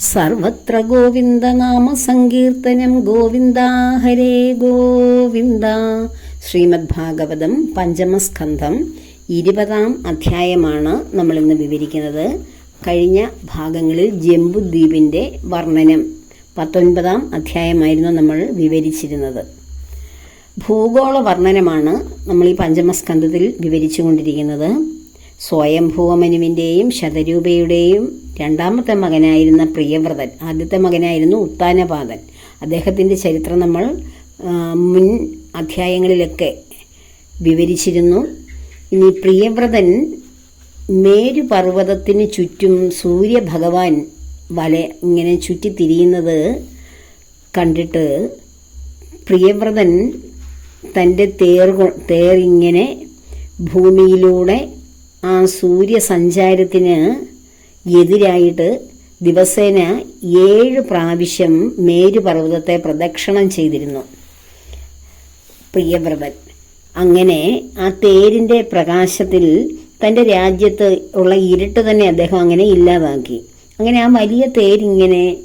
സർവത്ര ഗോവിന്ദനാമ സങ്കീർത്തനം ഗോവിന്ദ ഹരേ ഗോവിന്ദ. ശ്രീമദ് ഭാഗവതം പഞ്ചമസ്കന്ധം ഇരുപതാം അധ്യായമാണ് നമ്മൾ ഇന്ന് വിവരിക്കുന്നത്. കഴിഞ്ഞ ഭാഗങ്ങളിൽ ജംബുദ്വീപിന്റെ വർണനം പത്തൊൻപതാം അധ്യായമായിരുന്നു നമ്മൾ വിവരിച്ചിരുന്നത്. ഭൂഗോള വർണനമാണ് നമ്മൾ ഈ പഞ്ചമസ്കന്ധത്തിൽ വിവരിച്ചുകൊണ്ടിരിക്കുന്നത്. സ്വയംഭൂവമനുവിന്റെയും ശതരൂപയുടെയും രണ്ടാമത്തെ മകനായിരുന്ന പ്രിയവ്രതൻ ആദ്യത്തെ മകനായിരുന്നു ഉത്താനപാതൻ അദ്ദേഹത്തിന്റെ ചരിത്രം നമ്മൾ മുൻ അധ്യായങ്ങളിലൊക്കെ വിവരിച്ചിരുന്നു. ഇനി പ്രിയവ്രതൻ മേരുപർവതത്തിന് ചുറ്റും സൂര്യഭഗവാൻ വല ഇങ്ങനെ ചുറ്റിത്തിരിയുന്നത് കണ്ടിട്ട് പ്രിയവ്രതൻ തന്റെ തേർ ഇങ്ങനെ ഭൂമിയിലൂടെ ആ സൂര്യസഞ്ചാരത്തിന് എതിരായിട്ട് ദിവസേന ഏഴ് പ്രാവശ്യം മേരുപർവതത്തെ പ്രദക്ഷിണം ചെയ്തിരുന്നു. പ്രിയവ്രതൻ അങ്ങനെ ആ തേരിന്റെ പ്രകാശത്തിൽ തന്റെ രാജ്യത്ത് ഉള്ള ഇരുട്ട് തന്നെ അദ്ദേഹം അങ്ങനെ ഇല്ലാതാക്കി. അങ്ങനെ ആ വലിയ തേരിങ്ങനെ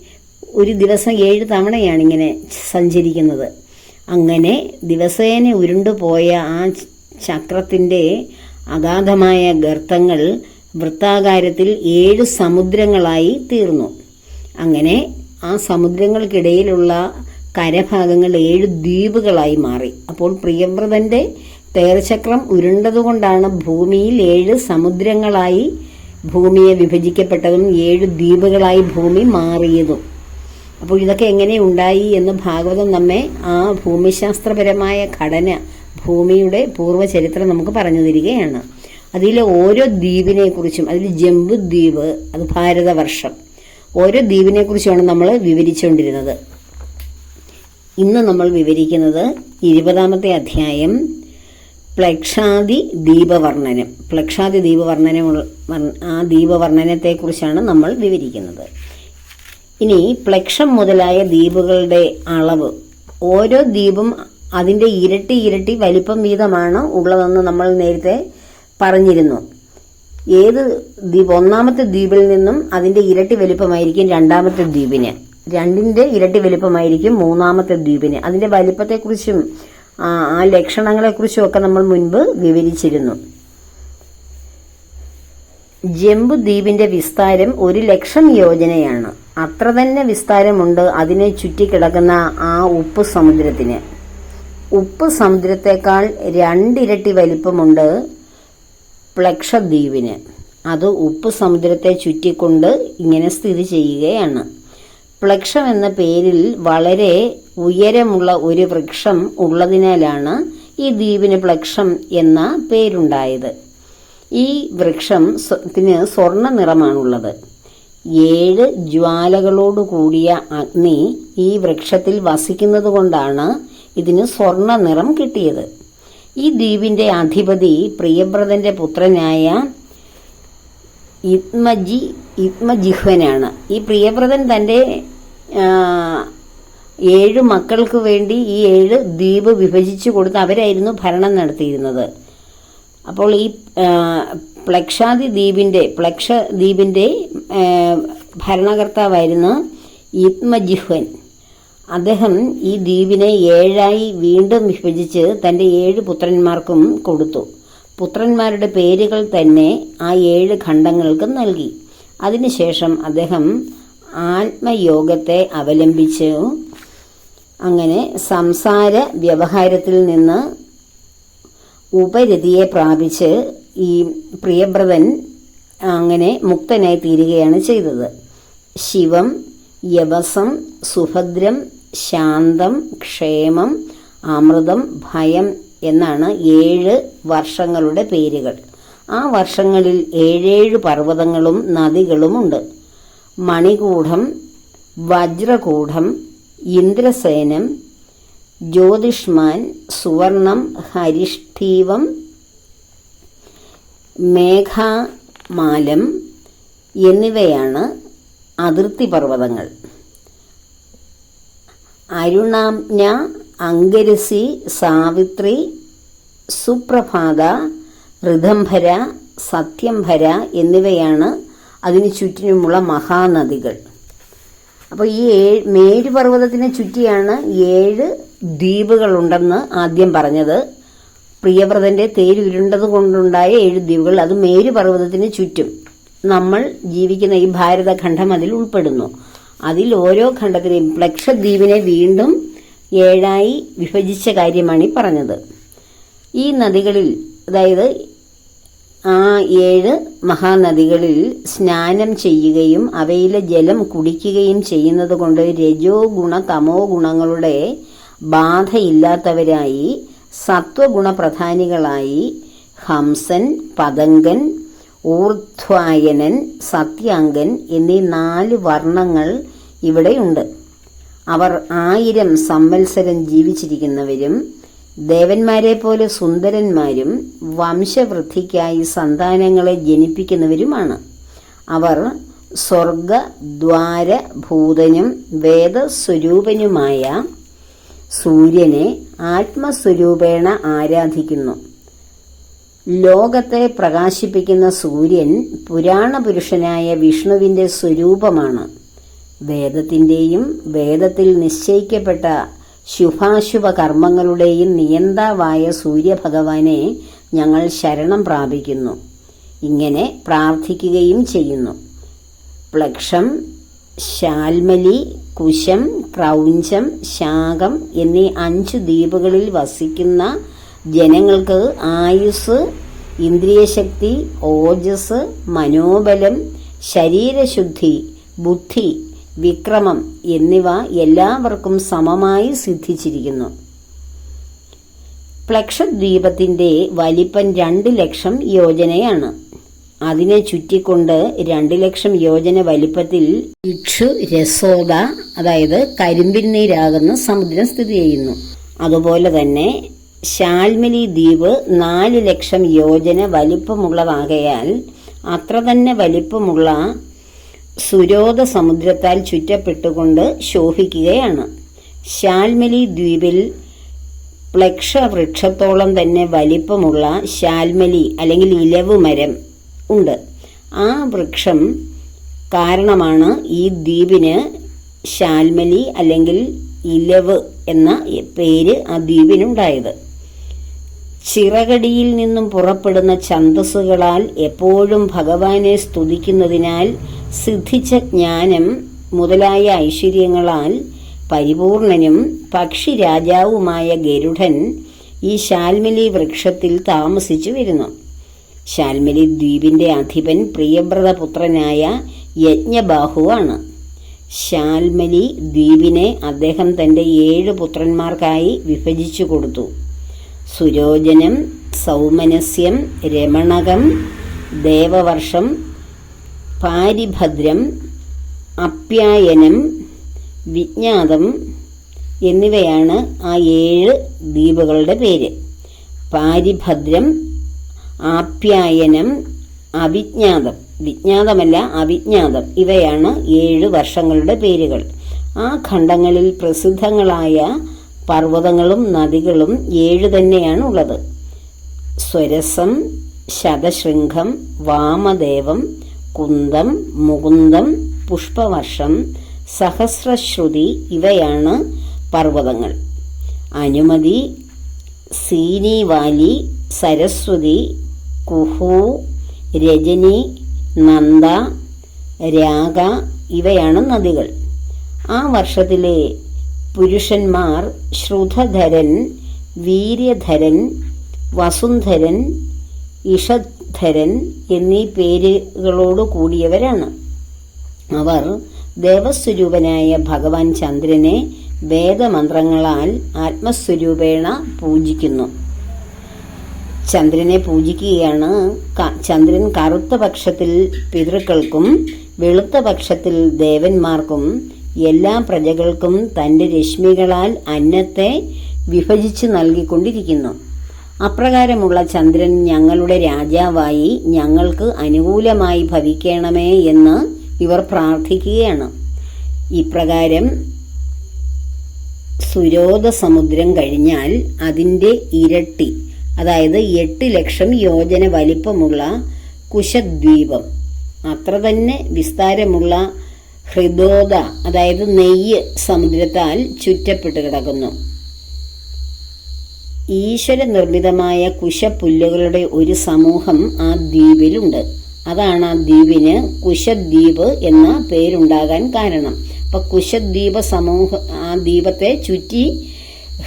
ഒരു ദിവസം ഏഴ് തവണയാണ് ഇങ്ങനെ സഞ്ചരിക്കുന്നത്. അങ്ങനെ ദിവസേന ഉരുണ്ടുപോയ ആ ചക്രത്തിന്റെ അഗാധമായ ഗർത്തങ്ങൾ വൃത്താകാരത്തിൽ ഏഴ് സമുദ്രങ്ങളായി തീർന്നു. അങ്ങനെ ആ സമുദ്രങ്ങൾക്കിടയിലുള്ള കരഭാഗങ്ങൾ ഏഴ് ദ്വീപുകളായി മാറി. അപ്പോൾ പ്രിയവ്രതന്റെ തേർചക്രം ഉരുണ്ടതുകൊണ്ടാണ് ഭൂമിയിൽ ഏഴ് സമുദ്രങ്ങളായി ഭൂമിയെ വിഭജിക്കപ്പെട്ടതും ഏഴ് ദ്വീപുകളായി ഭൂമി മാറിയതും. അപ്പോൾ ഇതൊക്കെ എങ്ങനെ ഉണ്ടായി എന്ന് ഭാഗവതം നമ്മെ ആ ഭൂമിശാസ്ത്രപരമായ ഘടന ഭൂമിയുടെ പൂർവചരിത്രം നമുക്ക് പറഞ്ഞു തരികയാണ്. അതിലെ ഓരോ ദ്വീപിനെ കുറിച്ചും അതിൽ ജംബു ദ്വീപ് അത് ഭാരതവർഷം. ഓരോ ദ്വീപിനെ കുറിച്ചുമാണ് നമ്മൾ വിവരിച്ചുകൊണ്ടിരുന്നത്. ഇന്ന് നമ്മൾ വിവരിക്കുന്നത് ഇരുപതാമത്തെ അധ്യായം പ്ലക്ഷാദി ദീപവർണനം. പ്ലക്ഷാദി ദീപവർണനം ആ ദീപവർണനത്തെക്കുറിച്ചാണ് നമ്മൾ വിവരിക്കുന്നത്. ഇനി പ്ലക്ഷം മുതലായ ദ്വീപുകളുടെ അളവ് ഓരോ ദ്വീപും അതിന്റെ ഇരട്ടി ഇരട്ടി വലിപ്പം വീതമാണ് ഉള്ളതെന്ന് നമ്മൾ നേരത്തെ പറഞ്ഞിരുന്നു. ഏത് ദ്വീപ് ഒന്നാമത്തെ ദ്വീപിൽ നിന്നും അതിന്റെ ഇരട്ടി വലിപ്പമായിരിക്കും രണ്ടാമത്തെ ദ്വീപിന്. രണ്ടിന്റെ ഇരട്ടി വലിപ്പമായിരിക്കും മൂന്നാമത്തെ ദ്വീപിന്. അതിന്റെ വലിപ്പത്തെക്കുറിച്ചും ആ ലക്ഷണങ്ങളെക്കുറിച്ചും ഒക്കെ നമ്മൾ മുൻപ് വിവരിച്ചിരുന്നു. ജംബു ദ്വീപിന്റെ വിസ്താരം ഒരു ലക്ഷം യോജനയാണ്. അത്ര തന്നെ വിസ്താരമുണ്ട് അതിനെ ചുറ്റിക്കിടക്കുന്ന ആ ഉപ്പ് സമുദ്രത്തിന്. ഉപ്പ് സമുദ്രത്തെക്കാൾ രണ്ടിരട്ടി വലിപ്പമുണ്ട് പ്ലക്ഷദ്വീപിന്. അത് ഉപ്പ് സമുദ്രത്തെ ചുറ്റിക്കൊണ്ട് ഇങ്ങനെ സ്ഥിതി ചെയ്യുകയാണ്. പ്ലക്ഷം എന്ന പേരിൽ വളരെ ഉയരമുള്ള ഒരു വൃക്ഷം ഉള്ളതിനാലാണ് ഈ ദ്വീപിന് പ്ലക്ഷം എന്ന പേരുണ്ടായത്. ഈ വൃക്ഷം സ്വർണ നിറമാണുള്ളത്. ഏഴ് ജ്വാലകളോട് കൂടിയ അഗ്നി ഈ വൃക്ഷത്തിൽ വസിക്കുന്നത് കൊണ്ടാണ് ഇതിന് സ്വർണ നിറം കിട്ടിയത്. ഈ ദ്വീപിന്റെ അധിപതി പ്രിയവ്രതന്റെ പുത്രനായ ഇത്മജി ഇത്മജിഹ്വനാണ്. ഈ പ്രിയവ്രതൻ തന്റെ ഏഴ് മക്കൾക്ക് വേണ്ടി ഈ ഏഴ് ദ്വീപ് വിഭജിച്ചു കൊടുത്ത് അവരായിരുന്നു ഭരണം നടത്തിയിരുന്നത്. അപ്പോൾ ഈ പ്ലക്ഷാദി ദ്വീപിന്റെ പ്ലക്ഷ ദ്വീപിന്റെ ഭരണകർത്താവായിരുന്നു ഇത്മജിഹ്വൻ. അദ്ദേഹം ഈ ദ്വീപിനെ ഏഴായി വീണ്ടും വിഭജിച്ച് തന്റെ ഏഴ് പുത്രന്മാർക്കും കൊടുത്തു. പുത്രന്മാരുടെ പേരുകൾ തന്നെ ആ ഏഴ് ഖണ്ഡങ്ങൾക്ക് നൽകി. അതിനുശേഷം അദ്ദേഹം ആത്മയോഗത്തെ അവലംബിച്ചു. അങ്ങനെ സംസാര വ്യവഹാരത്തിൽ നിന്ന് ഉപരതിയെ പ്രാപിച്ച് ഈ പ്രിയവ്രതൻ അങ്ങനെ മുക്തനായി തീരുകയാണ് ചെയ്തത്. ശിവം യവസം സുഭദ്രം ശാന്തം ക്ഷേമം അമൃതം ഭയം എന്നാണ് ഏഴ് വർഷങ്ങളുടെ പേരുകൾ. ആ വർഷങ്ങളിൽ ഏഴേഴ് പർവതങ്ങളും നദികളുമുണ്ട്. മണികൂഢം വജ്രകൂഢം ഇന്ദ്രസേനം ജ്യോതിഷ്മാൻ സുവർണം ഹരിഷ്ഠീവം മേഘാമാലം എന്നിവയാണ് അതിർത്തി പർവതങ്ങൾ. അരുണാജ്ഞ അങ്കരസി സാവിത്രി സുപ്രഭാത ഋതംഭര സത്യംഭര എന്നിവയാണ് അതിനു ചുറ്റിനുമുള്ള മഹാനദികൾ. അപ്പോൾ ഈ ഏഴ് മേരുപർവതത്തിനെ ചുറ്റിയാണ് ഏഴ് ദ്വീപുകളുണ്ടെന്ന് ആദ്യം പറഞ്ഞത്. പ്രിയവ്രതന്റെ തേരുരുണ്ടത് കൊണ്ടുണ്ടായ ഏഴ് ദ്വീപുകൾ അത് മേരുപർവതത്തിന് ചുറ്റും. നമ്മൾ ജീവിക്കുന്ന ഈ ഭാരതഖണ്ഡം അതിൽ ഉൾപ്പെടുന്നു. അതിൽ ഓരോ ഖണ്ഡത്തിലെയും ലക്ഷദ്വീപിനെ വീണ്ടും ഏഴായി വിഭജിച്ച കാര്യമാണ് ഈ പറഞ്ഞത്. ഈ നദികളിൽ അതായത് ആ ഏഴ് മഹാനദികളിൽ സ്നാനം ചെയ്യുകയും അവയിലെ ജലം കുടിക്കുകയും ചെയ്യുന്നത് കൊണ്ട് രജോ ഗുണ തമോ ഗുണങ്ങളുടെ ബാധയില്ലാത്തവരായി സത്വഗുണപ്രധാനികളായി ഹംസൻ പതങ്കൻ ഊർധ്വായനൻ സത്യാങ്കൻ എന്നീ നാല് വർണങ്ങൾ ഇവിടെയുണ്ട്. അവർ ആയിരം സംവത്സരം ജീവിച്ചിരിക്കുന്നവരും ദേവന്മാരെ പോലെ സുന്ദരന്മാരും വംശവൃദ്ധിക്കായി സന്താനങ്ങളെ ജനിപ്പിക്കുന്നവരുമാണ്. അവർ സ്വർഗ ദ്വാര ഭൂതനും വേദസ്വരൂപനുമായ സൂര്യനെ ആത്മസ്വരൂപേണ ആരാധിക്കുന്നു. ലോകത്തെ പ്രകാശിപ്പിക്കുന്ന സൂര്യൻ പുരാണപുരുഷനായ വിഷ്ണുവിന്റെ സ്വരൂപമാണ്. വേദത്തിന്റെയും വേദത്തിൽ നിശ്ചയിക്കപ്പെട്ട ശുഭാശുഭ കർമ്മങ്ങളുടെയും നിയന്താവായ സൂര്യഭഗവാനെ ഞങ്ങൾ ശരണം പ്രാപിക്കുന്നു. ഇങ്ങനെ പ്രാർത്ഥിക്കുകയും ചെയ്യുന്നു. പ്ലക്ഷം ശാൽമലി കുശം ക്രൗഞ്ചം ശാകം എന്നീ അഞ്ചു ദ്വീപുകളിൽ വസിക്കുന്ന ജനങ്ങൾക്ക് ആയുസ് ഇന്ദ്രിയശക്തി ഓജസ് മനോബലം ശരീരശുദ്ധി ബുദ്ധി വിക്രമം എന്നിവ എല്ലാവർക്കും സമമായി സിദ്ധിച്ചിരിക്കുന്നു. പ്ലക്ഷദ്വീപത്തിന്റെ വലിപ്പം രണ്ട് ലക്ഷം യോജനയാണ്. അതിനെ ചുറ്റിക്കൊണ്ട് രണ്ട് ലക്ഷം യോജന വലിപ്പത്തിൽ ഇക്ഷു രസോദ അതായത് കരിമ്പിൻ നീരാകുന്ന സമുദ്രം സ്ഥിതി ചെയ്യുന്നു. അതുപോലെ തന്നെ ശാൽമലി ദ്വീപ് നാല് ലക്ഷം യോജന വലിപ്പമുള്ളതാകയാൽ അത്ര തന്നെ വലിപ്പമുള്ള സുരോധ സമുദ്രത്താൽ ചുറ്റപ്പെട്ടുകൊണ്ട് ശോഭിക്കുകയാണ്. ശാൽമലി ദ്വീപിൽ പ്ലക്ഷ വൃക്ഷത്തോളം തന്നെ വലിപ്പമുള്ള ശാൽമലി അല്ലെങ്കിൽ ഇലവ് മരം ഉണ്ട്. ആ വൃക്ഷം കാരണമാണ് ഈ ദ്വീപിന് ശാൽമലി അല്ലെങ്കിൽ ഇലവ് എന്ന പേര് ആ ദ്വീപിനുണ്ടായത്. ചിറകടിയിൽ നിന്നും പുറപ്പെടുന്ന ഛന്തസ്സുകളാൽ എപ്പോഴും ഭഗവാനെ സ്തുതിക്കുന്നതിനാൽ സിദ്ധിച്ച ജ്ഞാനം മുതലായ ഐശ്വര്യങ്ങളാൽ പരിപൂർണനും പക്ഷി രാജാവുമായ ഗരുഡൻ ഈ ശാൽമലി വൃക്ഷത്തിൽ താമസിച്ചു വരുന്നു. ശാൽമലി ദ്വീപിന്റെ അധിപൻ പ്രിയവ്രതപുത്രനായ യജ്ഞബാഹുവാണ്. ശാൽമലി ദ്വീപിനെ അദ്ദേഹം തന്റെ ഏഴ് പുത്രന്മാർക്കായി വിഭജിച്ചു കൊടുത്തു. സുരോചനം സൗമനസ്യം രമണകം ദേവവർഷം പാരിഭദ്രം അപ്യായനം വിജ്ഞാതം എന്നിവയാണ് ആ ഏഴ് ദ്വീപുകളുടെ പേര്. പാരിഭദ്രം ആപ്യായനം അവിജ്ഞാതം. വിജ്ഞാതമല്ല അവിജ്ഞാതം. ഇവയാണ് ഏഴ് വർഷങ്ങളുടെ പേരുകൾ. ആ ഖണ്ഡങ്ങളിൽ പ്രസിദ്ധങ്ങളായ പർവതങ്ങളും നദികളും ഏഴ് തന്നെയാണ് ഉള്ളത് സ്വരസം ശതശൃംഖം വാമദേവം കുന്തം മുകുന്ദം പുഷ്പവർഷം സഹസ്രശ്രുതി ഇവയാണ് പർവതങ്ങൾ. അനുമതി സീനിവാലി സരസ്വതി കുഹു രജനി നന്ദ രാഗ ഇവയാണ് നദികൾ. ആ വർഷത്തിലെ പുരുഷന്മാർ ശ്രുതധരൻ വീര്യധരൻ വസുന്ധരൻ ഇഷധരൻ എന്നീ പേരുകളോട് കൂടിയവരാണ്. അവർ ദേവസ്വരൂപനായ ഭഗവാൻ ചന്ദ്രനെ വേദമന്ത്രങ്ങളാൽ ആത്മസ്വരൂപേണ പൂജിക്കുന്നു. ചന്ദ്രനെ പൂജിക്കുകയാണ് ചന്ദ്രൻ കറുത്ത പക്ഷത്തിൽ പിതൃക്കൾക്കും വെളുത്ത പക്ഷത്തിൽ ദേവന്മാർക്കും എല്ലാ പ്രജകൾക്കും തന്റെ രശ്മികളാൽ അന്നത്തെ വിഭജിച്ച് നൽകിക്കൊണ്ടിരിക്കുന്നു. അപ്രകാരമുള്ള ചന്ദ്രൻ ഞങ്ങളുടെ രാജാവായി ഞങ്ങൾക്ക് അനുകൂലമായി ഭവിക്കണമേ എന്ന് ഇവർ പ്രാർത്ഥിക്കുകയാണ്. ഇപ്രകാരം സുരോധ സമുദ്രം കഴിഞ്ഞാൽ അതിന്റെ ഇരട്ടി അതായത് എട്ട് ലക്ഷം യോജന വലിപ്പമുള്ള കുശദ്വീപം അത്ര തന്നെ വിസ്താരമുള്ള ഹൃദോദ അതായത് നെയ്യ് സമുദ്രത്താൽ ചുറ്റപ്പെട്ട് കിടക്കുന്നു. ഈശ്വര നിർമ്മിതമായ കുശപ്പുല്ലുകളുടെ ഒരു സമൂഹം ആ ദ്വീപിലുണ്ട്. അതാണ് ആ ദ്വീപിന് കുശദ്വീപ് എന്ന പേരുണ്ടാകാൻ കാരണം. അപ്പൊ കുശദ്വീപ സമൂഹ ആ ദ്വീപത്തെ ചുറ്റി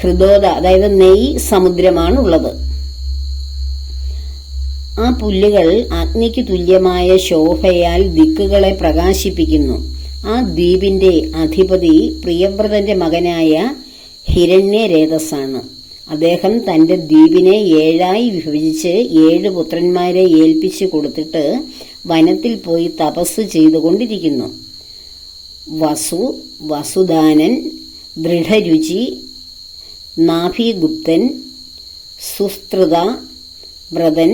ഹൃദോദ അതായത് നെയ് സമുദ്രമാണ് ഉള്ളത് ആ പുല്ലുകൾ അഗ്നിക്ക് തുല്യമായ ശോഭയാൽ ദിക്കുകളെ പ്രകാശിപ്പിക്കുന്നു. ആ ദ്വീപിന്റെ അധിപതി പ്രിയവ്രതന്റെ മകനായ ഹിരണ്യരേതസാണ് അദ്ദേഹം തന്റെ ദ്വീപിനെ ഏഴായി വിഭജിച്ച് ഏഴ് പുത്രന്മാരെ ഏൽപ്പിച്ചു കൊടുത്തിട്ട് വനത്തിൽ പോയി തപസ് ചെയ്തുകൊണ്ടിരിക്കുന്നു. വസു വസുദാനൻ ദൃഢരുചി നാഭിഗുപ്തൻ സുസ്തൃത വ്രതൻ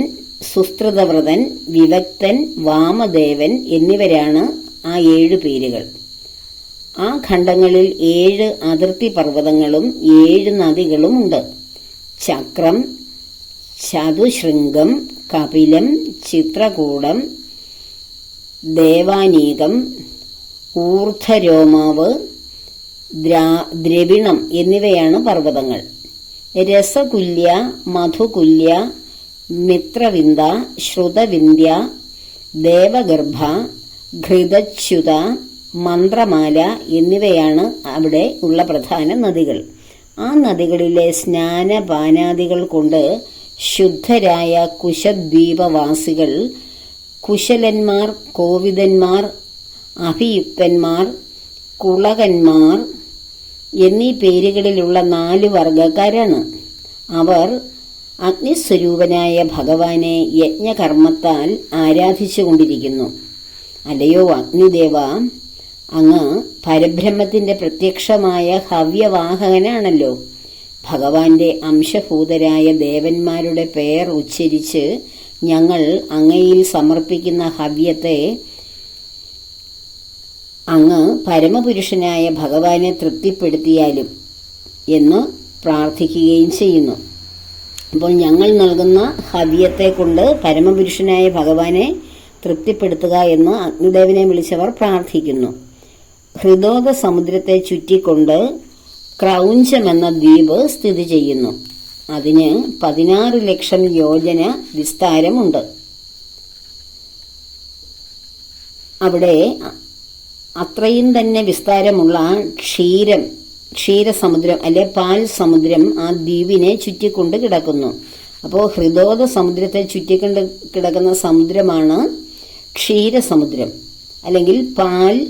സുസ്തൃതവ്രതൻ വിവക്തൻ വാമദേവൻ എന്നിവരാണ് ആ ഏഴ് പേരുകൾ. ആ ഖണ്ഡങ്ങളിൽ ഏഴ് അതിർത്തി പർവതങ്ങളും ഏഴ് നദികളും ഉണ്ട്. ചക്രം ചതുശൃംഗം കപിലം ചിത്രകൂടം ദേവാനീകം ഊർധരോമാവ് ദ്രാ- ദ്രവിണം എന്നിവയാണ് പർവതങ്ങൾ. രസകുല്യ മധുകുല്യ മിത്രവിന്ദ ശ്രുതവിന്ധ്യ ദേവഗർഭ ഘൃതച്യുത മന്ത്രമാല എന്നിവയാണ് അവിടെ ഉള്ള പ്രധാന നദികൾ. ആ നദികളിലെ സ്നാനപാനാദികൾ കൊണ്ട് ശുദ്ധരായ കുശദ്വീപവാസികൾ കുശലന്മാർ കോവിദന്മാർ അഭിയുക്തന്മാർ കുളകന്മാർ എന്നീ പേരുകളിലുള്ള നാല് വർഗക്കാരാണ് അവർ അഗ്നിസ്വരൂപനായ ഭഗവാനെ യജ്ഞകർമ്മത്താൽ ആരാധിച്ചുകൊണ്ടിരിക്കുന്നു. അല്ലയോ അഗ്നിദേവ? അങ്ങ് പരബ്രഹ്മത്തിന്റെ പ്രത്യക്ഷമായ ഹവ്യവാഹകനാണല്ലോ. ഭഗവാന്റെ അംശഭൂതരായ ദേവന്മാരുടെ പേർ ഉച്ചരിച്ച് ഞങ്ങൾ അങ്ങയിൽ സമർപ്പിക്കുന്ന ഹവ്യത്തെ അങ്ങ് പരമപുരുഷനായ ഭഗവാനെ തൃപ്തിപ്പെടുത്തിയാലും എന്ന് പ്രാർത്ഥിക്കുകയും ചെയ്യുന്നു. അപ്പോൾ ഞങ്ങൾ നൽകുന്ന ഹവ്യത്തെ കൊണ്ട് പരമപുരുഷനായ ഭഗവാനെ തൃപ്തിപ്പെടുത്തുക എന്ന് അഗ്നിദേവനെ വിളിച്ചവർ പ്രാർത്ഥിക്കുന്നു. ഹൃദോദ സമുദ്രത്തെ ചുറ്റിക്കൊണ്ട് ക്രൗഞ്ചം എന്ന ദ്വീപ് സ്ഥിതി ചെയ്യുന്നു. അതിന് പതിനാറ് ലക്ഷം യോജന വിസ്താരമുണ്ട്. അവിടെ അത്രയും തന്നെ വിസ്താരമുള്ള ക്ഷീരം ക്ഷീരസമുദ്രം അല്ലെ പാൽ സമുദ്രം ആ ദ്വീപിനെ ചുറ്റിക്കൊണ്ട് കിടക്കുന്നു. അപ്പോൾ ഹൃദോദ സമുദ്രത്തെ ചുറ്റിക്കൊണ്ട് കിടക്കുന്ന സമുദ്രമാണ് ക്ഷീരസമുദ്രം അല്ലെങ്കിൽ പാൽ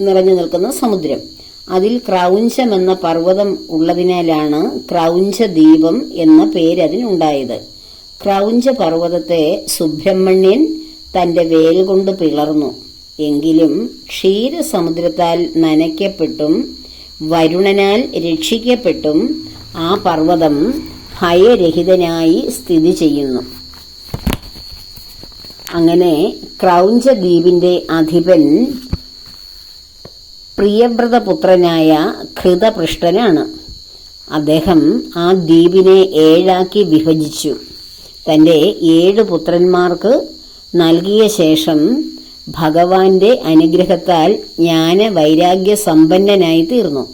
നിറഞ്ഞു നിൽക്കുന്ന സമുദ്രം. അതിൽ ക്രൗഞ്ചം എന്ന പർവതം ഉള്ളതിനാലാണ് ക്രൗഞ്ച ദീപം എന്ന പേര് അതിനുണ്ടായത്. ക്രൗഞ്ച പർവതത്തെ സുബ്രഹ്മണ്യൻ തന്റെ വേൽ കൊണ്ട് പിളർന്നു. എങ്കിലും ക്ഷീരസമുദ്രത്താൽ നനയ്ക്കപ്പെട്ടും വരുണനാൽ രക്ഷിക്കപ്പെട്ടും ആ പർവതം ഭയരഹിതനായി സ്ഥിതി ചെയ്യുന്നു. അങ്ങനെ ക്രൗഞ്ച ദ്വീപിന്റെ അധിപൻ പ്രിയവ്രതപുത്രനായ ഘൃതപൃഷ്ടനാണ് അദ്ദേഹം ആ ദ്വീപിനെ ഏഴാക്കി വിഭജിച്ചു. തന്റെ ഏഴ് പുത്രന്മാർക്ക് നൽകിയ ശേഷം ഭഗവാന്റെ അനുഗ്രഹത്താൽ ജ്ഞാന വൈരാഗ്യ സമ്പന്നനായി തീർന്നു.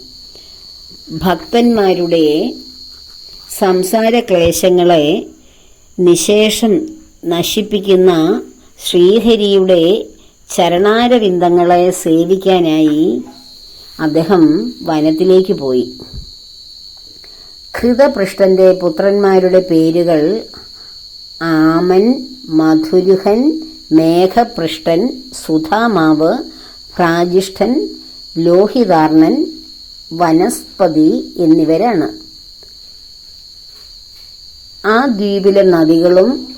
ഭക്തന്മാരുടെ സംസാര ക്ലേശങ്ങളെ നിശേഷം നശിപ്പിക്കുന്ന ശ്രീഹരിയുടെ ചരണാരവിന്ദങ്ങളെ സേവിക്കാനായി അദ്ദേഹം വനത്തിലേക്ക് പോയി. ഘൃതപൃഷ്ഠന്റെ പുത്രന്മാരുടെ പേരുകൾ ആമൻ മധുരുഹൻ മേഘപൃഷ്ഠൻ സുധാമാവ് പ്രാജിഷ്ഠൻ ലോഹിതാർണൻ വനസ്പതി എന്നിവരാണ്. ആ ദ്വീപിലെ നദികളും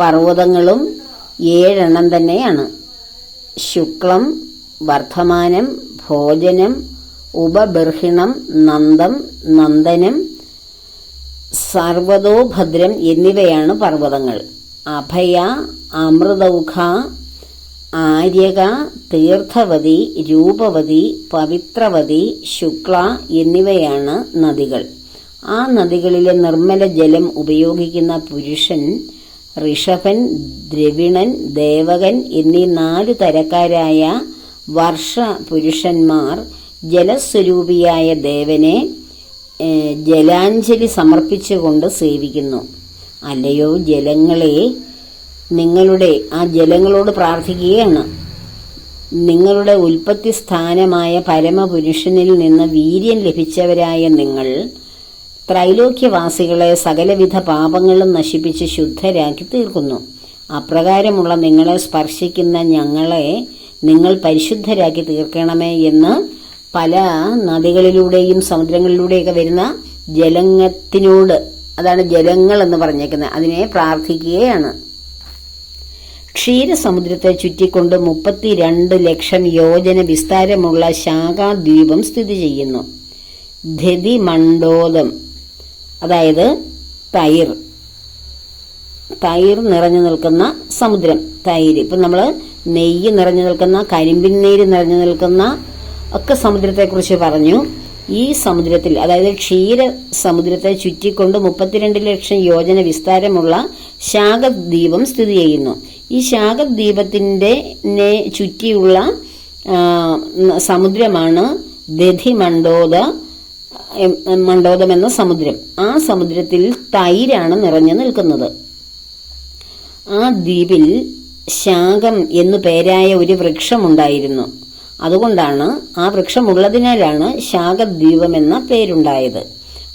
പർവതങ്ങളും ഏഴെണ്ണം തന്നെയാണ്. ശുക്ലം വർദ്ധമാനം ഭോജനം ഉപബർഹിണം നന്ദം നന്ദനം സർവതോഭദ്രം എന്നിവയാണ് പർവതങ്ങൾ. അഭയ അമൃതൗഖ ആര്യക തീർത്ഥവതി രൂപവതി പവിത്രവതി ശുക്ല എന്നിവയാണ് നദികൾ. ആ നദികളിലെ നിർമ്മല ജലം ഉപയോഗിക്കുന്ന പുരുഷൻ ഋഷഭൻ ദ്രവിണൻ ദേവകൻ എന്നീ നാലു തരക്കാരായ വർഷ പുരുഷന്മാർ ജലസ്വരൂപിയായ ദേവനെ ജലാഞ്ജലി സമർപ്പിച്ചുകൊണ്ട് സേവിക്കുന്നു. അല്ലയോ ജലങ്ങളെ നിങ്ങളുടെ ആ ജലങ്ങളോട് പ്രാർത്ഥിക്കുകയാണ്. നിങ്ങളുടെ ഉൽപ്പത്തി സ്ഥാനമായ പരമപുരുഷനിൽ നിന്ന് വീര്യം ലഭിച്ചവരായ നിങ്ങൾ ത്രൈലോക്യവാസികളെ സകലവിധ പാപങ്ങളും നശിപ്പിച്ച് ശുദ്ധരാക്കി തീർക്കുന്നു. അപ്രകാരമുള്ള നിങ്ങളെ സ്പർശിക്കുന്ന ഞങ്ങളെ നിങ്ങൾ പരിശുദ്ധരാക്കി തീർക്കണമേ എന്ന് പല നദികളിലൂടെയും സമുദ്രങ്ങളിലൂടെയൊക്കെ വരുന്ന ജലങ്ങത്തിനോട് അതാണ് ജലങ്ങൾ എന്ന് പറഞ്ഞേക്കുന്നത്. അതിനെ പ്രാർത്ഥിക്കുകയാണ്. ക്ഷീരസമുദ്രത്തെ ചുറ്റിക്കൊണ്ട് മുപ്പത്തിരണ്ട് ലക്ഷം യോജന വിസ്താരമുള്ള ശാഖാദ്വീപം സ്ഥിതി ചെയ്യുന്നു. ധതി മണ്ഡോദം അതായത് തൈർ തൈർ നിറഞ്ഞു നിൽക്കുന്ന സമുദ്രം തൈര്. ഇപ്പം നമ്മൾ നെയ്യ് നിറഞ്ഞു നിൽക്കുന്ന കരിമ്പിൻ നീര് നിറഞ്ഞു നിൽക്കുന്ന ഒക്കെ സമുദ്രത്തെക്കുറിച്ച് പറഞ്ഞു. ഈ സമുദ്രത്തിൽ അതായത് ക്ഷീര സമുദ്രത്തെ ചുറ്റിക്കൊണ്ട് മുപ്പത്തിരണ്ട് ലക്ഷം യോജന വിസ്താരമുള്ള ശാഖദ്വീപം സ്ഥിതി ചെയ്യുന്നു. ഈ ശാഖദ്വീപത്തിന്റെ ചുറ്റിയുള്ള സമുദ്രമാണ് ദധി മണ്ഡോദ എന്ന സമുദ്രം. ആ സമുദ്രത്തിൽ തൈരാണ് നിറഞ്ഞു നിൽക്കുന്നത്. ആ ദ്വീപിൽ ശാഖം എന്നു പേരായ ഒരു വൃക്ഷമുണ്ടായിരുന്നു. അതുകൊണ്ടാണ് ആ വൃക്ഷമുള്ളതിനാലാണ് ശാഖദ്വീപം എന്ന പേരുണ്ടായത്.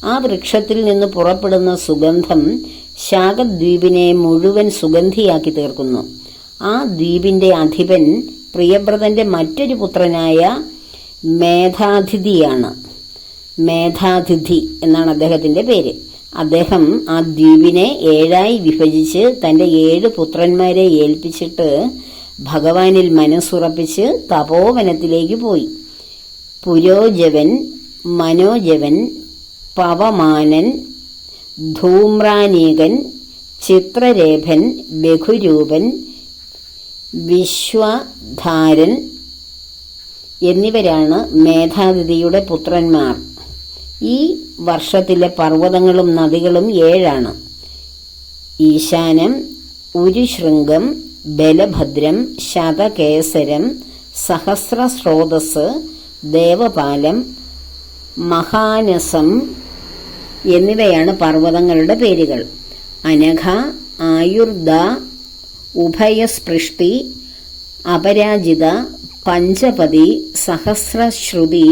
ആ വൃക്ഷത്തിൽ നിന്ന് പുറപ്പെടുന്ന സുഗന്ധം ശാഖദ്വീപിനെ മുഴുവൻ സുഗന്ധിയാക്കി തീർക്കുന്നു. ആ ദ്വീപിന്റെ അധിപൻ പ്രിയബ്രതന്റെ മറ്റൊരു പുത്രനായ മേധാതിഥിയാണ്. മേധാതിഥി എന്നാണ് അദ്ദേഹത്തിന്റെ പേര്. അദ്ദേഹം ആ ദ്വീപിനെ ഏഴായി വിഭജിച്ച് തന്റെ ഏഴ് പുത്രന്മാരെ ഏൽപ്പിച്ചിട്ട് ഭഗവാനിൽ മനസ്സുറപ്പിച്ച് തപോവനത്തിലേക്ക് പോയി. പുരോജവൻ മനോജവൻ പവമാനൻ ധൂമ്രാനീകൻ ചിത്രരേഖൻ ബഹുരൂപൻ വിശ്വധാരൻ എന്നിവരാണ് മേധാതിഥിയുടെ പുത്രന്മാർ. ഈ വർഷത്തിലെ പർവതങ്ങളും നദികളും ഏഴാണ്. ഈശാനം ഉരുശൃംഗം ബലഭദ്രം ശതകേസരം സഹസ്രസ്രോതസ് ദേവപാലം മഹാനസം എന്നിവയാണ് പർവതങ്ങളുടെ പേരുകൾ. അനഘ ആയുർദ ഉഭയസ്പൃഷ്ടി അപരാജിത പഞ്ചപതി സഹസ്രശ്രുതി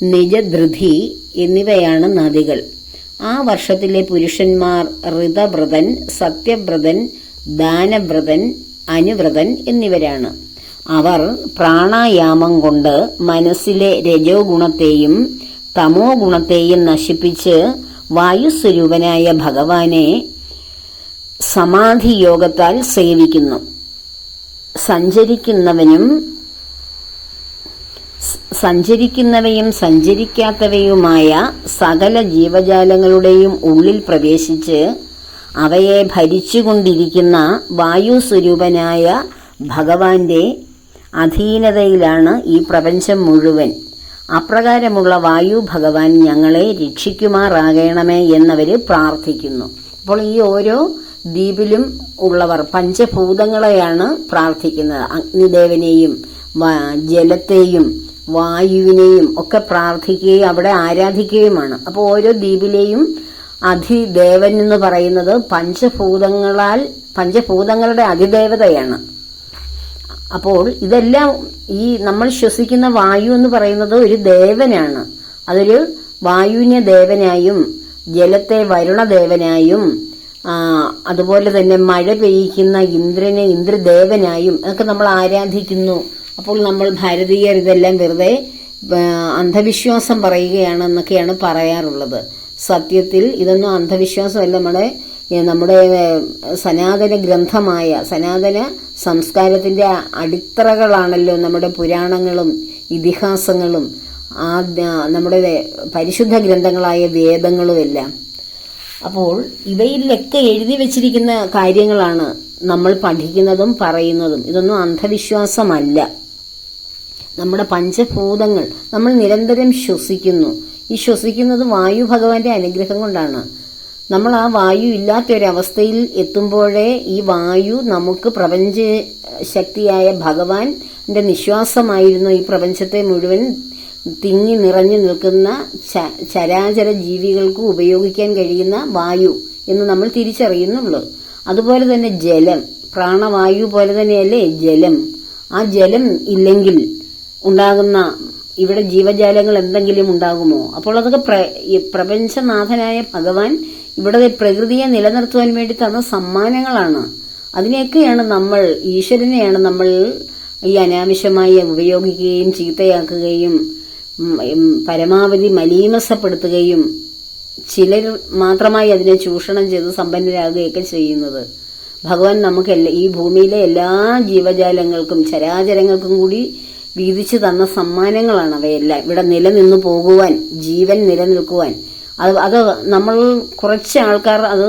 നിജധൃതി എന്നിവയാണ് നദികൾ. ആ വർഷത്തിലെ പുരുഷന്മാർ ഋതവ്രതൻ സത്യവ്രതൻ ദാനവ്രതൻ അനുവ്രതൻ എന്നിവരാണ്. അവർ പ്രാണായാമം കൊണ്ട് മനസ്സിലെ രജോ ഗുണത്തെയും തമോ ഗുണത്തെയും നശിപ്പിച്ച് വായുസ്വരൂപനായ ഭഗവാനെ സമാധിയോഗത്താൽ സേവിക്കുന്നു. സഞ്ചരിക്കുന്നവനും സഞ്ചരിക്കുന്നവയും സഞ്ചരിക്കാത്തവയുമായ സകല ജീവജാലങ്ങളുടെയും ഉള്ളിൽ പ്രവേശിച്ച് അവയെ ഭരിച്ചുകൊണ്ടിരിക്കുന്ന വായു സ്വരൂപനായ ഭഗവാന്റെ അധീനതയിലാണ് ഈ പ്രപഞ്ചം മുഴുവൻ. അപ്രകാരമുള്ള വായു ഭഗവാൻ ഞങ്ങളെ രക്ഷിക്കുമാറാകണമേ എന്നവര് പ്രാർത്ഥിക്കുന്നു. അപ്പോൾ ഈ ഓരോ ദ്വീപിലും ഉള്ളവർ പഞ്ചഭൂതങ്ങളെയാണ് പ്രാർത്ഥിക്കുന്നത്. അഗ്നിദേവനെയും ജലത്തെയും വായുവിനെയും ഒക്കെ പ്രാർത്ഥിക്കുകയും അവിടെ ആരാധിക്കുകയുമാണ്. അപ്പോൾ ഓരോ ദ്വീപിലെയും അധിദേവൻ എന്ന് പറയുന്നത് പഞ്ചഭൂതങ്ങളാൽ പഞ്ചഭൂതങ്ങളുടെ അതിദേവതയാണ്. അപ്പോൾ ഇതെല്ലാം ഈ നമ്മൾ ശ്വസിക്കുന്ന വായു എന്ന് പറയുന്നത് ഒരു ദേവനാണ്. അതൊരു വായുവിനെ ദേവനായും ജലത്തെ വരുണദേവനായും അതുപോലെ തന്നെ മഴ പെയ്യിക്കുന്ന ഇന്ദ്രനെ ഇന്ദ്രദേവനായും ഒക്കെ നമ്മൾ ആരാധിക്കുന്നു. അപ്പോൾ നമ്മൾ ഭാരതീയർ ഇതെല്ലാം വെറുതെ അന്ധവിശ്വാസം പറയുകയാണ് എന്നൊക്കെയാണ് പറയാറുള്ളത്. സത്യത്തിൽ ഇതൊന്നും അന്ധവിശ്വാസമല്ല. നമ്മുടെ നമ്മുടെ സനാതന ഗ്രന്ഥമായ സനാതന സംസ്കാരത്തിന്റെ അടിത്തറകളാണല്ലോ നമ്മുടെ പുരാണങ്ങളും ഇതിഹാസങ്ങളും നമ്മുടെ പരിശുദ്ധ ഗ്രന്ഥങ്ങളായ വേദങ്ങളും എല്ലാം അപ്പോൾ ഇവയിലൊക്കെ എഴുതി വെച്ചിരിക്കുന്ന കാര്യങ്ങളാണ് നമ്മൾ പഠിക്കുന്നതും പറയുന്നതും. ഇതൊന്നും അന്ധവിശ്വാസമല്ല. നമ്മുടെ പഞ്ചഭൂതങ്ങൾ നമ്മൾ നിരന്തരം ശ്വസിക്കുന്നു. ഈ ശ്വസിക്കുന്നത് വായു ഭഗവാന്റെ അനുഗ്രഹം കൊണ്ടാണ്. നമ്മൾ ആ വായു ഇല്ലാത്തൊരവസ്ഥയിൽ എത്തുമ്പോഴേ ഈ വായു നമുക്ക് പ്രപഞ്ച ശക്തിയായ ഭഗവാന്റെ നിശ്വാസമായിരുന്നു ഈ പ്രപഞ്ചത്തെ മുഴുവൻ തിങ്ങി നിറഞ്ഞു നിൽക്കുന്ന ചരാചര ജീവികൾക്ക് ഉപയോഗിക്കാൻ കഴിയുന്ന വായു എന്ന് നമ്മൾ തിരിച്ചറിയുന്നുള്ളൂ. അതുപോലെ തന്നെ ജലം പ്രാണവായു പോലെ തന്നെയല്ലേ ജലം? ആ ജലം ഇല്ലെങ്കിൽ ഉണ്ടാകുന്ന ഇവിടെ ജീവജാലങ്ങൾ എന്തെങ്കിലും ഉണ്ടാകുമോ? അപ്പോൾ അതൊക്കെ പ്രപഞ്ചനാഥനായ ഭഗവാൻ ഇവിടെ പ്രകൃതിയെ നിലനിർത്തുവാൻ വേണ്ടി തന്ന സമ്മാനങ്ങളാണ്. അതിനെയൊക്കെയാണ് നമ്മൾ ഈശ്വരനെയാണ് നമ്മൾ ഈ അനാവശ്യമായി ഉപയോഗിക്കുകയും ചീത്തയാക്കുകയും പരമാവധി മലീമസപ്പെടുത്തുകയും ചിലർ മാത്രമായി അതിനെ ചൂഷണം ചെയ്ത് സമ്പന്നരാകുകയൊക്കെ ചെയ്യുന്നത്. ഭഗവാൻ നമുക്ക് ഈ ഭൂമിയിലെ എല്ലാ ജീവജാലങ്ങൾക്കും ചരാചരങ്ങൾക്കും കൂടി വീതിച്ചു തന്ന സമ്മാനങ്ങളാണ് അവയെല്ലാം. ഇവിടെ നിലനിന്നു പോകുവാൻ ജീവൻ നിലനിൽക്കുവാൻ. അത് അത് നമ്മൾ കുറച്ച് ആൾക്കാർ അത്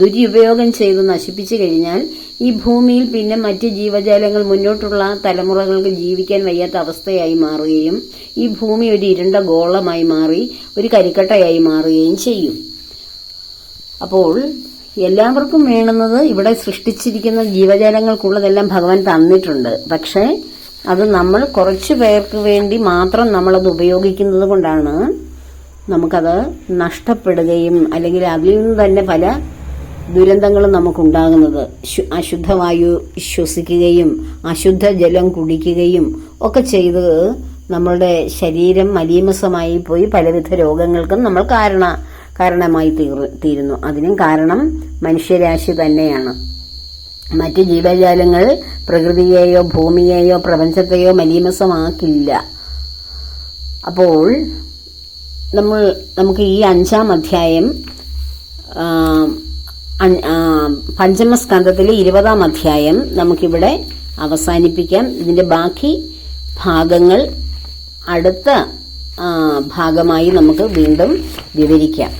ദുരുപയോഗം ചെയ്ത് നശിപ്പിച്ചു കഴിഞ്ഞാൽ ഈ ഭൂമിയിൽ പിന്നെ മറ്റ് ജീവജാലങ്ങൾ മുന്നോട്ടുള്ള തലമുറകൾക്ക് ജീവിക്കാൻ വയ്യാത്ത അവസ്ഥയായി മാറുകയും ഈ ഭൂമി ഒരു ഇരുണ്ട ഗോളമായി മാറി ഒരു കരിക്കട്ടയായി മാറുകയും ചെയ്യും. അപ്പോൾ എല്ലാവർക്കും വേണ്ടുന്നത് ഇവിടെ സൃഷ്ടിച്ചിരിക്കുന്ന ജീവജാലങ്ങൾക്കുള്ളതെല്ലാം ഭഗവാൻ തന്നിട്ടുണ്ട്. പക്ഷേ അത് നമ്മൾ കുറച്ച് പേർക്ക് വേണ്ടി മാത്രം നമ്മളത് ഉപയോഗിക്കുന്നത് കൊണ്ടാണ് നമുക്കത് നഷ്ടപ്പെടുകയും അല്ലെങ്കിൽ അതിൽ നിന്ന് തന്നെ പല ദുരന്തങ്ങളും നമുക്കുണ്ടാകുന്നത്. അശുദ്ധവായു ശ്വസിക്കുകയും അശുദ്ധ ജലം കുടിക്കുകയും ഒക്കെ ചെയ്ത് നമ്മളുടെ ശരീരം മലീമസമായി പോയി പലവിധ രോഗങ്ങൾക്കും നമ്മൾ കാരണ കാരണമായി തീരുന്നു. അതിനും കാരണം മനുഷ്യരാശി തന്നെയാണ്. മറ്റ് ജീവജാലങ്ങൾ പ്രകൃതിയെയോ ഭൂമിയെയോ പ്രപഞ്ചത്തെയോ മലീമസമാക്കില്ല. അപ്പോൾ നമ്മൾ നമുക്ക് ഈ അഞ്ചാം അധ്യായം പഞ്ചമസ്കന്ധത്തിലെ ഇരുപതാം അധ്യായം നമുക്കിവിടെ അവസാനിപ്പിക്കാം. ഇതിന്റെ ബാക്കി ഭാഗങ്ങൾ അടുത്ത ഭാഗമായി നമുക്ക് വീണ്ടും വിവരിക്കാം.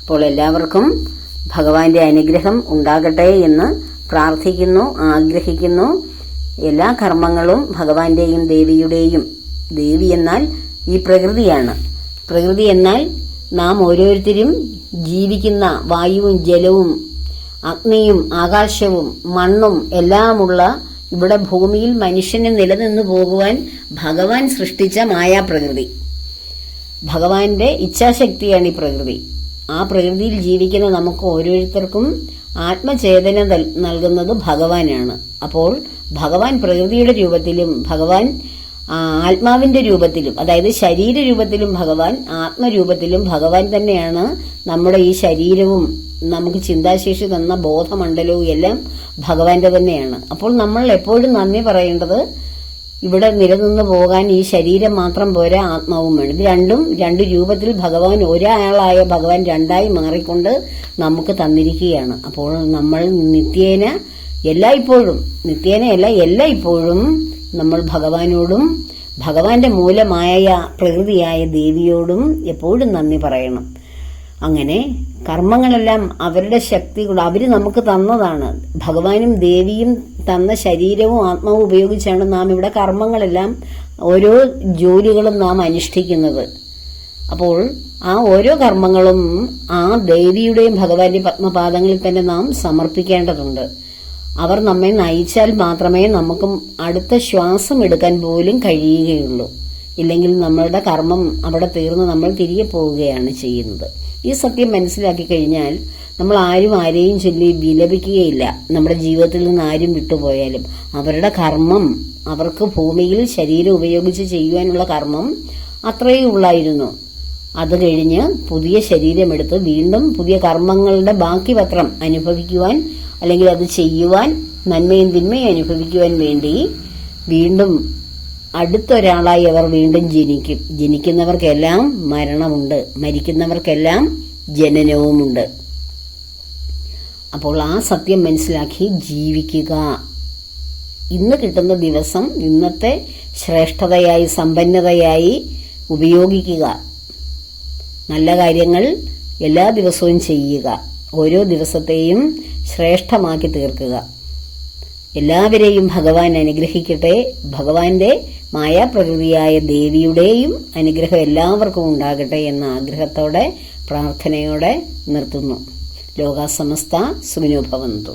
അപ്പോൾ എല്ലാവർക്കും ഭഗവാന്റെ അനുഗ്രഹം ഉണ്ടാകട്ടെ എന്ന് പ്രാർത്ഥിക്കുന്നു ആഗ്രഹിക്കുന്നു. എല്ലാ കർമ്മങ്ങളും ഭഗവാന്റെയും ദേവിയുടെയും. ദേവി എന്നാൽ ഈ പ്രകൃതിയാണ്. പ്രകൃതി എന്നാൽ നാം ഓരോരുത്തരും ജീവിക്കുന്ന വായുവും ജലവും അഗ്നിയും ആകാശവും മണ്ണും എല്ലാമുള്ള ഇവിടെ ഭൂമിയിൽ മനുഷ്യന് നിലനിന്നു പോകുവാൻ ഭഗവാൻ സൃഷ്ടിച്ച മായാപ്രകൃതി. ഭഗവാന്റെ ഇച്ഛാശക്തിയാണ് ഈ പ്രകൃതി. ആ പ്രകൃതിയിൽ ജീവിക്കുന്ന നമുക്ക് ഓരോരുത്തർക്കും ആത്മചേതന നൽകുന്നത് ഭഗവാനാണ്. അപ്പോൾ ഭഗവാൻ പ്രകൃതിയുടെ രൂപത്തിലും ഭഗവാൻ ആത്മാവിന്റെ രൂപത്തിലും അതായത് ശരീര രൂപത്തിലും ഭഗവാൻ ആത്മരൂപത്തിലും ഭഗവാൻ തന്നെയാണ് നമ്മുടെ ഈ ശരീരവും നമുക്ക് ചിന്താശേഷി തന്ന ബോധമണ്ഡലവും എല്ലാം ഭഗവാന്റെ തന്നെയാണ്. അപ്പോൾ നമ്മൾ എപ്പോഴും നന്ദി പറയേണ്ടത് ഇവിടെ നിലനിന്ന് പോകാൻ ഈ ശരീരം മാത്രം പോരാ ആത്മാവും വേണം രണ്ടും രണ്ട് രൂപത്തിൽ ഭഗവാൻ ഒരാളായ ഭഗവാൻ രണ്ടായി മാറിക്കൊണ്ട് നമുക്ക് തന്നിരിക്കുകയാണ്. അപ്പോൾ നമ്മൾ നിത്യേന എല്ലായ്പ്പോഴും നിത്യേനയല്ല എല്ലായ്പ്പോഴും നമ്മൾ ഭഗവാനോടും ഭഗവാന്റെ മൂലമായ പ്രകൃതിയായ ദേവിയോടും എപ്പോഴും നന്ദി പറയണം. അങ്ങനെ കർമ്മങ്ങളെല്ലാം അവരുടെ ശക്തികൾ അവർ നമുക്ക് തന്നതാണ്. ഭഗവാനും ദേവിയും തന്ന ശരീരവും ആത്മാവും ഉപയോഗിച്ചാണ് നാം ഇവിടെ കർമ്മങ്ങളെല്ലാം ഓരോ ജോലികളും നാം അനുഷ്ഠിക്കുന്നത്. അപ്പോൾ ആ ഓരോ കർമ്മങ്ങളും ആ ദേവിയുടെയും ഭഗവാന്റെ പത്മപാദങ്ങളിൽ തന്നെ നാം സമർപ്പിക്കേണ്ടതുണ്ട്. അവർ നമ്മെ നയിച്ചാൽ മാത്രമേ നമുക്കും അടുത്ത ശ്വാസം എടുക്കാൻ പോലും കഴിയുകയുള്ളൂ. ഇല്ലെങ്കിൽ നമ്മളുടെ കർമ്മം അവിടെ തീർന്ന് നമ്മൾ തിരികെ പോവുകയാണ് ചെയ്യുന്നത്. ഈ സത്യം മനസ്സിലാക്കി കഴിഞ്ഞാൽ നമ്മൾ ആരും ആരെയും ചൊല്ലി വിലപിക്കുകയില്ല. നമ്മുടെ ജീവിതത്തിൽ നിന്ന് ആരും വിട്ടുപോയാലും അവരുടെ കർമ്മം അവർക്ക് ഭൂമിയിൽ ശരീരം ഉപയോഗിച്ച് ചെയ്യുവാനുള്ള കർമ്മം അത്രയേ ഉള്ളായിരുന്നു. അത് കഴിഞ്ഞ് പുതിയ ശരീരമെടുത്ത് വീണ്ടും പുതിയ കർമ്മങ്ങളുടെ ബാക്കി പത്രം അനുഭവിക്കുവാൻ അല്ലെങ്കിൽ അത് ചെയ്യുവാൻ നന്മയും തിന്മയും അനുഭവിക്കുവാൻ വേണ്ടി വീണ്ടും അടുത്തൊരാളായി അവർ വീണ്ടും ജനിക്കും. ജനിക്കുന്നവർക്കെല്ലാം മരണമുണ്ട്. മരിക്കുന്നവർക്കെല്ലാം ജനനവുമുണ്ട്. അപ്പോൾ ആ സത്യം മനസ്സിലാക്കി ജീവിക്കുക. ഇന്ന് കിട്ടുന്ന ദിവസം ഇന്നത്തെ ശ്രേഷ്ഠതയായി സമ്പന്നതയായി ഉപയോഗിക്കുക. നല്ല കാര്യങ്ങൾ എല്ലാ ദിവസവും ചെയ്യുക. ഓരോ ദിവസത്തെയും ശ്രേഷ്ഠമാക്കി തീർക്കുക. എല്ലാവരെയും ഭഗവാൻ അനുഗ്രഹിക്കട്ടെ. ഭഗവാന്റെ മായാപ്രകൃതിയായ ദേവിയുടെയും അനുഗ്രഹം എല്ലാവർക്കും ഉണ്ടാകട്ടെ എന്ന ആഗ്രഹത്തോടെ പ്രാർത്ഥനയോടെ നിർത്തുന്നു. ലോകാസമസ്ത സുഖിനോ ഭവന്തു.